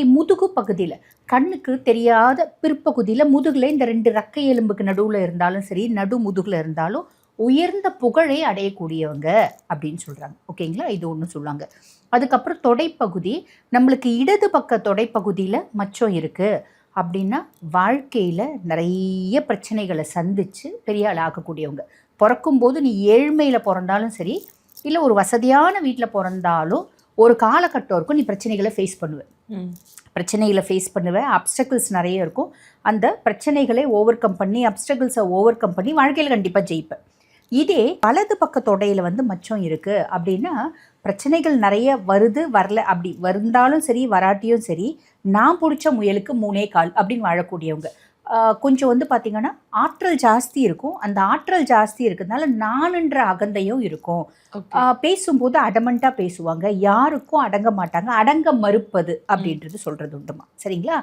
மாதிரி முதுகு பகுதியில் கண்ணுக்கு தெரியாத பிற்பகுதியில் முதுகில் இந்த ரெண்டு ரக்கை எலும்புக்கு நடுவில் இருந்தாலும் சரி நடு முதுகில் இருந்தாலும் உயர்ந்த புகழை அடையக்கூடியவங்க அப்படின்னு சொல்கிறாங்க ஓகேங்களா? இது ஒன்று சொல்லுவாங்க. அதுக்கப்புறம் தொடைப்பகுதி நம்மளுக்கு இடது பக்க தொடைப்பகுதியில் மச்சம் இருக்குது அப்படின்னா வாழ்க்கையில் நிறைய பிரச்சனைகளை சந்தித்து பெரிய ஆள் ஆகக்கூடியவங்க பிறக்கும்போது நீ ஏழ்மையில் பிறந்தாலும் சரி இல்லை ஒரு வசதியான வீட்டில் பிறந்தாலும் ஒரு காலகட்டம் இருக்கும் நீ பிரச்சனைகளை ஃபேஸ் பண்ணுவ. ம். பிரச்சனைகளை ஃபேஸ் பண்ணுவேன் அப்டக்கிள்ஸ் நிறைய இருக்கும். அந்த பிரச்சனைகளை ஓவர் கம் பண்ணி அப்டக்கிள்ஸை ஓவர் கம் பண்ணி வாழ்க்கையில் கண்டிப்பாக ஜெயிப்பேன் இதே வலது பக்க தொடையில் வந்து மச்சம் இருக்குது அப்படின்னா பிரச்சனைகள் நிறைய வருது வரல அப்படி வந்தாலும் சரி வராட்டியும் சரி நான் பிடிச்ச முயலுக்கு மூணே கால் அப்படின்னு வாழக்கூடியவங்க. கொஞ்சம் வந்து பார்த்திங்கன்னா ஆற்றல் ஜாஸ்தி இருக்கும். அந்த ஆற்றல் ஜாஸ்தி இருக்கிறதுனால நானுன்ற அகந்தையும் இருக்கும். பேசும்போது அடமண்ட்டாக பேசுவாங்க. யாருக்கும் அடங்க மாட்டாங்க. அடங்க மறுப்பது அப்படின்றது சொல்கிறது உண்டுமா? சரிங்களா?